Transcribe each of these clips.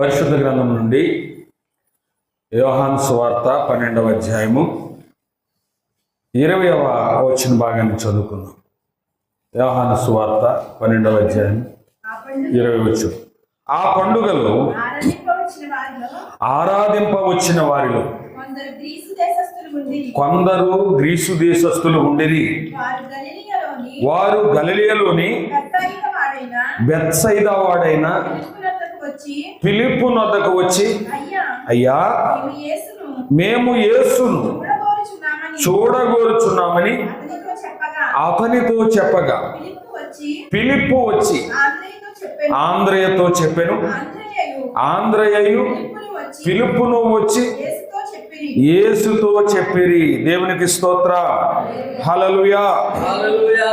పరిశుద్ధ గ్రంథం నుండి యోహాన్ సువార్త పన్నెండవ అధ్యాయము ఇరవయవ వచ్చిన భాగాన్ని చదువుకున్నాం యోహాన్ సువార్త పన్నెండవ అధ్యాయం ఇరవై వచ్చు. ఆ పండుగలో ఆరాధింప వచ్చిన వారిలో కొందరు గ్రీసు దేశస్థులు ఉండి ఉండిరి. వారు గలిలియలోని బెత్సైదా వాడైన పిలుపునద్దకు వచ్చి? ఫిలిప్పు నొద్దకు వచ్చి అయ్యా అయ్యా మేము యేసును చూడగోరుచున్నామని అతనితో చెప్పగా. పిలుపు వచ్చి ఫిలిప్పు వచ్చి ఆంధ్రయ్యతో చెప్పాను. ఆంధ్రయతో చెప్పెను. ఆంధ్రయ్యు ఆంధ్రయయు పిలుపుని వచ్చి ఫిలిప్పును వచ్చి యేసుతో చెప్పిరి. యేసుతో చెప్పిరి. దేవునికి స్తోత్ర. హలలుయా హల్లెలూయా.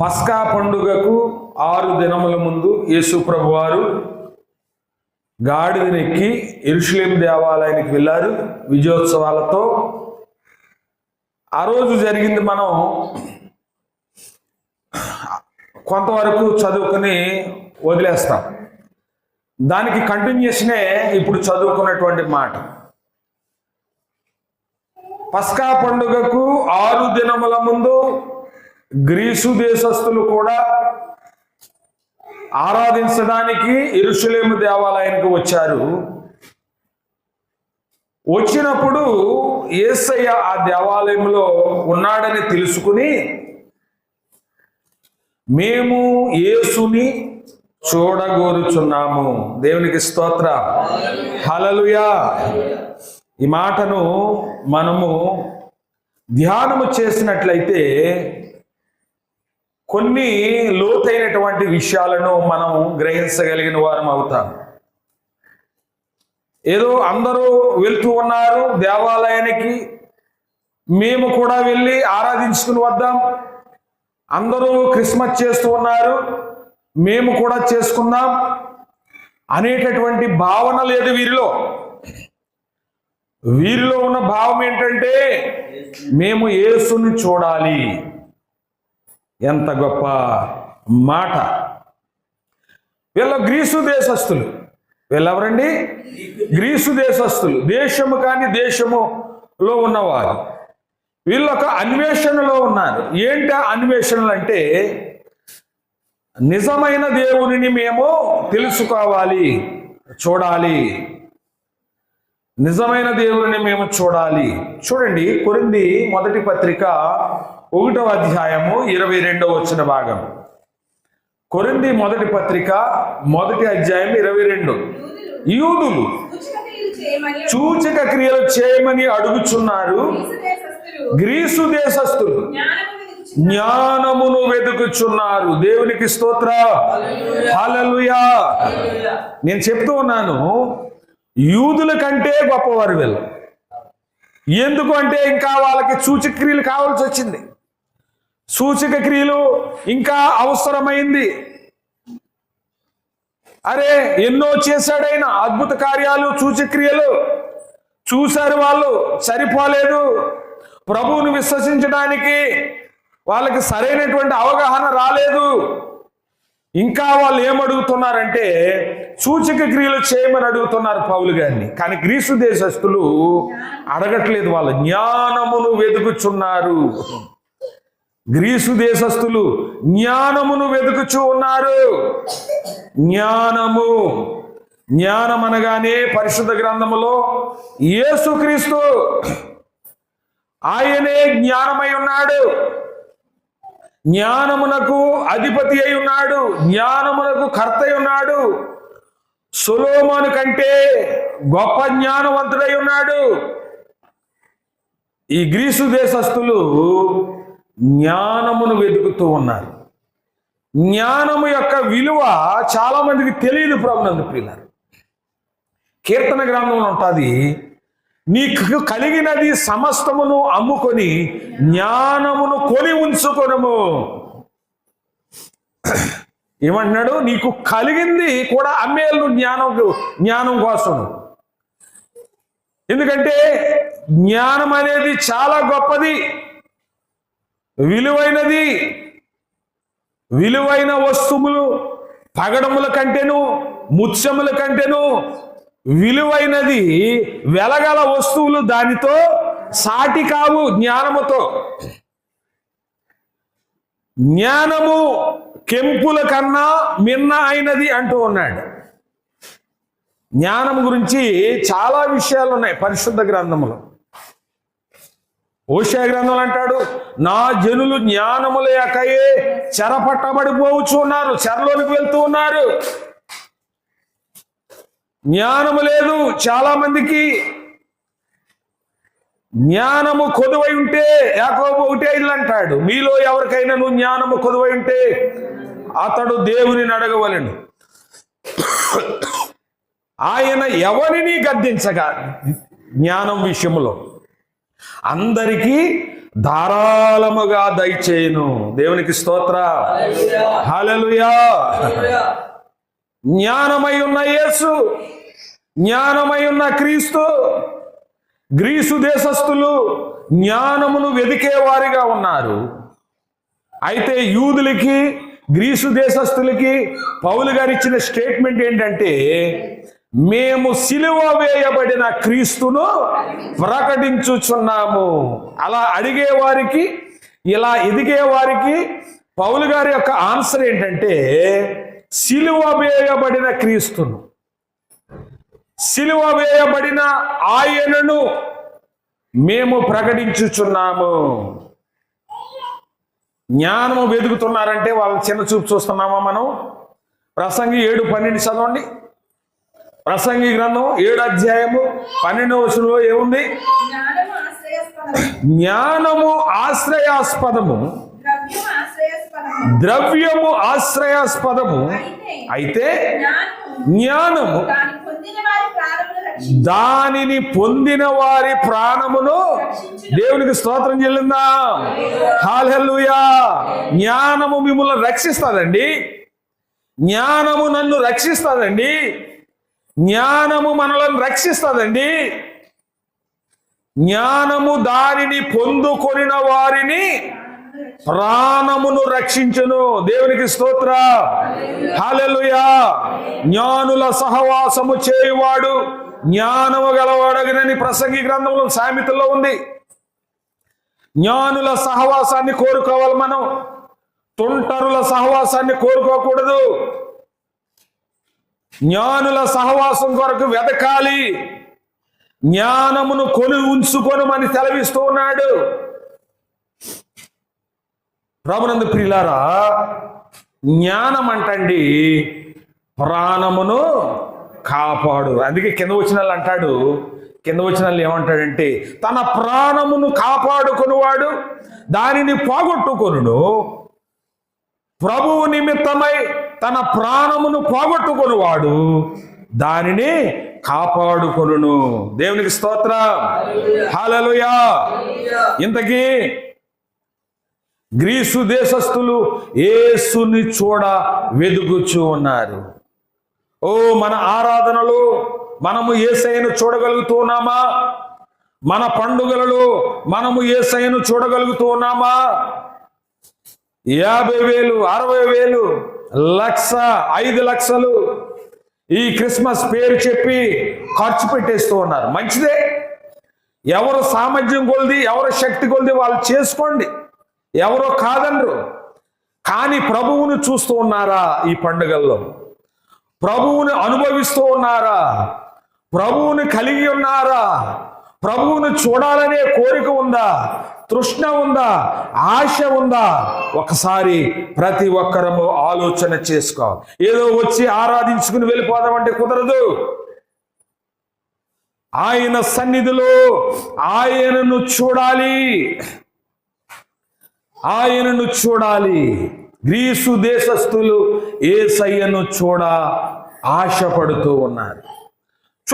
పస్కా పండుగకు ఆరు దినముల ముందు యేసు ప్రభువారు గాడిదనెక్కి ఎరుషులేం దేవాలయానికి వెళ్ళారు విజయోత్సవాలతో. ఆ రోజు జరిగింది మనం కొంతవరకు చదువుకుని వదిలేస్తాం. దానికి కంటిన్యూషనే ఇప్పుడు చదువుకున్నటువంటి మాట. పస్కా పండుగకు ఆరు దినముల ముందు గ్రీసు దేశస్థులు కూడా ఆరాధించడానికి ఇరుషులేము దేవాలయానికి వచ్చారు. వచ్చినప్పుడు ఏసయ్య ఆ దేవాలయంలో ఉన్నాడని తెలుసుకుని మేము యేసుని చూడగోరుచున్నాము. దేవునికి స్తోత్ర. హలలుయా ఈ మాటను మనము ధ్యానము చేసినట్లయితే కొన్ని లోతైనటువంటి విషయాలను మనం గ్రహించగలిగిన వారం అవుతాం. ఏదో అందరూ వెళ్తూ ఉన్నారు దేవాలయానికి మేము కూడా వెళ్ళి ఆరాధించుకుని వద్దాం. అందరూ క్రిస్మస్ చేస్తూ ఉన్నారు మేము కూడా చేసుకుందాం అనేటటువంటి భావన లేదు వీరిలో. వీరిలో ఉన్న భావం ఏంటంటే మేము యేసుని చూడాలి. ఎంత గొప్ప మాట. వీళ్ళ గ్రీసు దేశస్థులు. వీళ్ళెవరండి? గ్రీసు దేశస్థులు. దేశము కాని దేశములో ఉన్నవారు. వీళ్ళు ఒక అన్వేషణలో ఉన్నారు. ఏంటి అన్వేషణలు అంటే నిజమైన దేవునిని మేము తెలుసుకోవాలి చూడాలి. నిజమైన దేవుని మేము చూడాలి. చూడండి కొరింది మొదటి పత్రిక ఒకటవ అధ్యాయము ఇరవై రెండవ వచ్చిన భాగం. కొరింది మొదటి పత్రిక మొదటి అధ్యాయం ఇరవై రెండు. యూదులు సూచనక్రియలు సూచక క్రియలు చేయమని అడుగుచున్నారు. గ్రీసు దేశస్థులు జ్ఞానమును వెతుకుచున్నారు. దేవునికి స్తోత్ర. హలలుయా నేను చెప్తూ ఉన్నాను యూదుల కంటే గొప్పవారు వీళ్ళు. ఎందుకు అంటే ఇంకా వాళ్ళకి సూచక్రియలు కావాల్సి వచ్చింది. సూచక క్రియలు ఇంకా అవసరమైంది. అరే ఎన్నో చేశాడైన అద్భుత కార్యాలు సూచక్రియలు చూశారు వాళ్ళు సరిపోలేదు. ప్రభువుని విశ్వసించడానికి వాళ్ళకి సరైనటువంటి అవగాహన రాలేదు. ఇంకా వాళ్ళు ఏమడుగుతున్నారంటే సూచక క్రియలు చేయమని అడుగుతున్నారు పౌలు గారిని. కానీ గ్రీసు దేశస్థులు అడగట్లేదు వాళ్ళు. జ్ఞానమును వెతుకుచున్నారు గ్రీసు దేశస్థులు జ్ఞానమును వెతుకుచూ ఉన్నారు. జ్ఞానము జ్ఞానం అనగానే పరిశుద్ధ గ్రంథములో యేసుక్రీస్తు ఆయనే జ్ఞానమై ఉన్నాడు. జ్ఞానమునకు అధిపతి అయి ఉన్నాడు. జ్ఞానమునకు కర్త అయి ఉన్నాడు. సులోమాను కంటే గొప్ప జ్ఞానవంతుడై ఉన్నాడు. ఈ గ్రీసు దేశస్థులు జ్ఞానమును వెతుకుతూ ఉన్నారు. జ్ఞానము యొక్క విలువ చాలా మందికి తెలియదు ప్రభునందు ప్రియులారు. కీర్తన గ్రంథంలో ఉంటుంది నీకు కలిగినది సమస్తమును అమ్ముకొని జ్ఞానమును కొని ఉంచుకొనము. ఏమంటున్నాడు? నీకు కలిగింది కూడా అమ్మేళ్ళు జ్ఞానం జ్ఞానం కోసం ఎందుకంటే జ్ఞానం అనేది చాలా గొప్పది. విలువైనది విలువైన వస్తువులు పగడముల కంటేను ముత్యముల కంటేను విలువైనది వెలగల వస్తువులు దానితో సాటి కావు జ్ఞానముతో. జ్ఞానము కెంపుల కన్నా మిన్న అయినది అంటూ ఉన్నాడు. జ్ఞానం గురించి చాలా విషయాలు ఉన్నాయి పరిశుద్ధ గ్రంథములో. ఓషా గ్రంథంలో అంటాడు నా జనులు జ్ఞానము లేకయే చెరపట్టబడిపోవచ్చు ఉన్నారు చెరలోనికి వెళ్తూ ఉన్నారు. జ్ఞానము లేదు చాలా మందికి జ్ఞానము కొదువై ఉంటే యాకోబు ఒకటే ఇల్లు అంటాడు మీలో ఎవరికైనా నువ్వు జ్ఞానము కొదువై ఉంటే అతడు దేవుని అడగవలను ఆయన ఎవరిని గద్దించగా జ్ఞానం విషయంలో? అందరికీ ధారాళముగా దయచేయను. దేవునికి స్తోత్ర. హలలుయా జ్ఞానమై ఉన్న యేసు జ్ఞానమై ఉన్న క్రీస్తు గ్రీసు దేశస్థులు జ్ఞానమును వెదికేవారిగా ఉన్నారు. అయితే యూదులకి గ్రీసు దేశస్థులకి పౌలు గారు ఇచ్చిన స్టేట్మెంట్ ఏంటంటే మేము సిలువ వేయబడిన క్రీస్తును ప్రకటించుచున్నాము. అలా అడిగే వారికి ఇలా ఎదిగే వారికి పౌలు గారి యొక్క ఆన్సర్ ఏంటంటే సిలువ వేయబడిన క్రీస్తును. సిలువ వేయబడిన ఆయనను మేము ప్రకటించుచున్నాము. జ్ఞానము వెతుకుతున్నారంటే వాళ్ళ చిన్న చూపు చూస్తున్నామా మనం? ప్రసంగి ఏడు పన్నెండు చదవండి. ప్రసంగి గ్రంథం ఏడు అధ్యాయము పన్నెండవ వచనంలో ఏముంది? జ్ఞానము ఆశ్రయాస్పదము. ద్రవ్యము ఆశ్రయాస్పదము. అయితే జ్ఞానము దానిని పొందిన వారి ప్రాణమును దేవునికి స్తోత్రం చెల్లిందా. హాలెల్లుయా. జ్ఞానము మిమ్మల్ని రక్షిస్తుందండి. జ్ఞానము నన్ను రక్షిస్తుందండి. జ్ఞానము మనలను రక్షిస్తుందండి. జ్ఞానము దానిని పొందుకొనిన వారిని ప్రాణమును రక్షించును. దేవునికి స్తోత్ర. హాలెలుయా జ్ఞానుల సహవాసము చేయువాడు జ్ఞానము గలవాడగినని ప్రసంగి గ్రంథంలో సామెతల్లో ఉంది. జ్ఞానుల సహవాసాన్ని కోరుకోవాలి మనం. తుంటరుల సహవాసాన్ని కోరుకోకూడదు. జ్ఞానుల సహవాసం కొరకు వెతకాలి. జ్ఞానమును కొని ఉంచుకొనమని సెలవిస్తూ ఉన్నాడు. ప్రభునందు ప్రియులారా జ్ఞానం అంటండి ప్రాణమును కాపాడు. అందుకే కింద వచ్చిన వాళ్ళు అంటాడు. కింద వచ్చిన వాళ్ళు ఏమంటాడంటే తన ప్రాణమును కాపాడుకునివాడు దానిని పోగొట్టుకొనుడు ప్రభువు నిమిత్తమై తన ప్రాణమును పోగొట్టుకొనివాడు. దానిని కాపాడుకొనును. దేవునికి స్తోత్ర. హాలలుయా ఇంతకీ గ్రీసు దేశస్థులు ఏసుని చూడ వెదుగుచూ ఉన్నారు. ఓ మన ఆరాధనలు మనము ఏసైను చూడగలుగుతూ ఉన్నామా? మన పండుగలలో మనము ఏసైను చూడగలుగుతూ ఉన్నామా? యాభై వేలు అరవై వేలు లక్ష ఐదు లక్షలు ఈ క్రిస్మస్ పేరు చెప్పి ఖర్చు పెట్టేస్తూ ఉన్నారు. మంచిదే. ఎవరు సామర్థ్యం కొలిది ఎవరు శక్తి కొలిది వాళ్ళు చేసుకోండి. ఎవరో కాదనరు. కానీ ప్రభువును చూస్తూ ఉన్నారా ఈ పండుగల్లో? ప్రభువుని అనుభవిస్తూ ఉన్నారా? ప్రభువుని కలిగి ఉన్నారా? ప్రభువును చూడాలనే కోరిక ఉందా? తృష్ణ ఉందా? ఆశ ఉందా? ఒకసారి ప్రతి ఒక్కరము ఆలోచన చేసుకోవాలి. ఏదో వచ్చి ఆరాధించుకుని వెళ్ళిపోదామంటే కుదరదు. ఆయన సన్నిధిలో ఆయనను చూడాలి. ఆయనను చూడాలి. గ్రీసు దేశస్థులు ఏసయ్యను చూడ ఆశపడుతూ ఉన్నారు.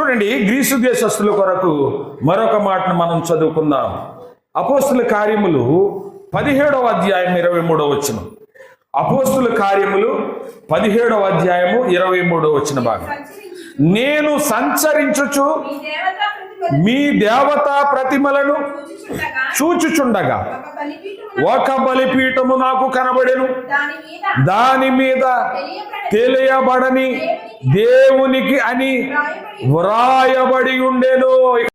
చూడండి గ్రీసు దేశస్థుల కొరకు మరొక మాటను మనం చదువుకుందాం. అపోస్తుల కార్యములు పదిహేడవ అధ్యాయం ఇరవై మూడవ వచ్చిన అపోస్తుల కార్యములు పదిహేడవ అధ్యాయము ఇరవై మూడవ వచ్చిన భాగం. నేను సంచరించుచు మీ దేవతా ప్రతిమలను చూచుచుండగా ఒక బలిపీఠము నాకు కనబడెను. దాని మీద తెలియబడని దేవునికి అని వ్రాయబడి ఉండేను.